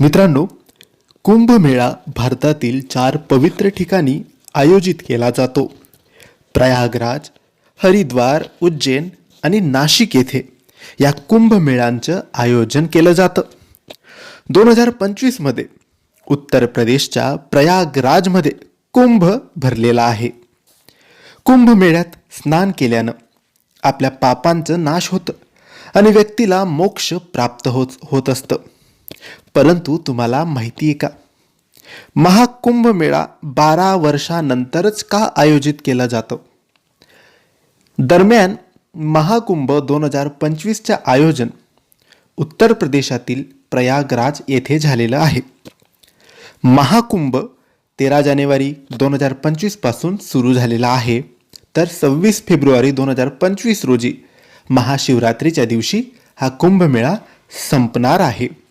मित्रांनो कुंभमेळा भारतातील चार पवित्र ठिकाणी आयोजित केला जातो. प्रयागराज हरिद्वार उज्जैन आणि नाशिक येथे या कुंभमेळ्यांचं आयोजन केलं जातं. दोन हजार पंचवीसमध्ये उत्तर प्रदेशच्या प्रयागराजमध्ये कुंभ भरलेला आहे. कुंभमेळ्यात स्नान केल्यानं आपल्या पापांचं नाश होतं आणि व्यक्तीला मोक्ष प्राप्त होत होत असतं. परंतु तुम्हाला माहिती आहे का? महाकुंभ मेळा बारा वर्षानंतरच का आयोजित केला जातो? दरम्यान महाकुंभ दोन हजार पंचवीसचे आयोजन उत्तर प्रदेशातील प्रयागराज येथे झालेलं आहे. महाकुंभ तेरा जानेवारी दोन हजार पंचवीसपासून सुरू झालेला आहे. तर सव्वीस फेब्रुवारी दोन हजार पंचवीस रोजी महाशिवरात्रीच्या दिवशी हा कुंभमेळा संपणार आहे.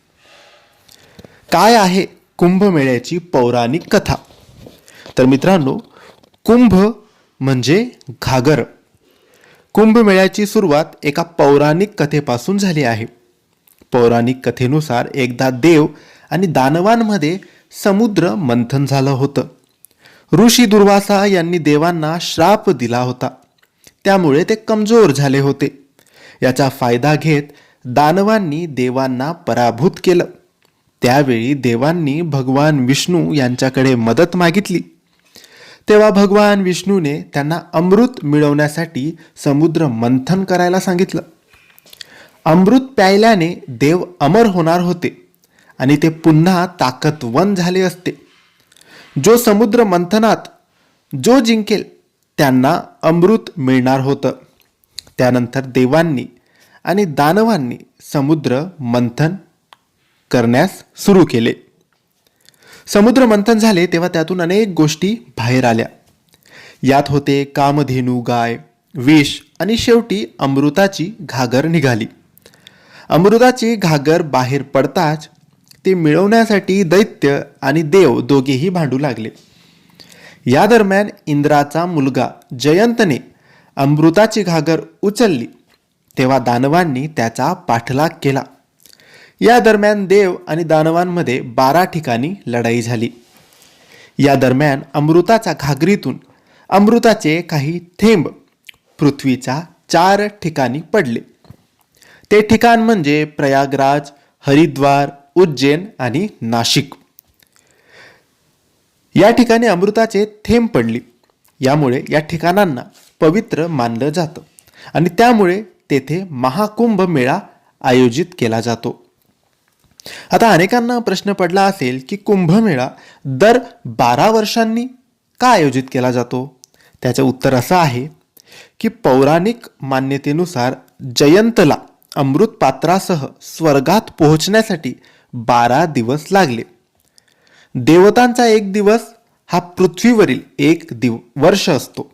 काय आहे कुंभमेळ्याची पौराणिक कथा? तर मित्रांनो कुंभ म्हणजे घागर. कुंभमेळ्याची सुरुवात एका पौराणिक कथेपासून झाली आहे. पौराणिक कथेनुसार एकदा देव आणि दानवांमध्ये समुद्र मंथन झालं होतं. ऋषी दुर्वासा यांनी देवांना श्राप दिला होता. त्यामुळे ते कमजोर झाले होते. याचा फायदा घेत दानवांनी देवांना पराभूत केलं. त्यावेळी देवांनी भगवान विष्णू यांच्याकडे मदत मागितली. तेव्हा भगवान विष्णूने त्यांना अमृत मिळवण्यासाठी समुद्र मंथन करायला सांगितलं. अमृत प्यायल्याने देव अमर होणार होते आणि ते पुन्हा ताकदवन झाले असते. जो समुद्र मंथनात जो जिंकेल त्यांना अमृत मिळणार होतं. त्यानंतर देवांनी आणि दानवांनी समुद्र मंथन करण्यास सुरू केले. समुद्र मंथन झाले तेव्हा त्यातून अनेक गोष्टी बाहेर आल्या. यात होते कामधेनू गाय विष आणि शेवटी अमृताची घागर निघाली. अमृताची घागर बाहेर पडताच ते मिळवण्यासाठी दैत्य आणि देव दोघेही भांडू लागले. या दरम्यान इंद्राचा मुलगा जयंतने अमृताची घागर उचलली. तेव्हा दानवांनी त्याचा पाठलाग केला. या दरम्यान देव आणि दानवांमध्ये बारा ठिकाणी लढाई झाली. या दरम्यान अमृताच्या घागरीतून अमृताचे काही थेंब पृथ्वीच्या चार ठिकाणी पडले. ते ठिकाण म्हणजे प्रयागराज हरिद्वार उज्जैन आणि नाशिक. या ठिकाणी अमृताचे थेंब पडली. यामुळे या ठिकाणांना पवित्र मानलं जातं आणि त्यामुळे तेथे महाकुंभ मेळा आयोजित केला जातो. आता अनेकांना प्रश्न पडला असेल की कुंभमेळा दर बारा वर्षांनी का आयोजित केला जातो? त्याचं उत्तर असं आहे की पौराणिक मान्यतेनुसार जयंतला अमृत पात्रासह स्वर्गात पोहोचण्यासाठी बारा दिवस लागले. देवतांचा एक दिवस हा पृथ्वीवरील एक दिव वर्ष असतो.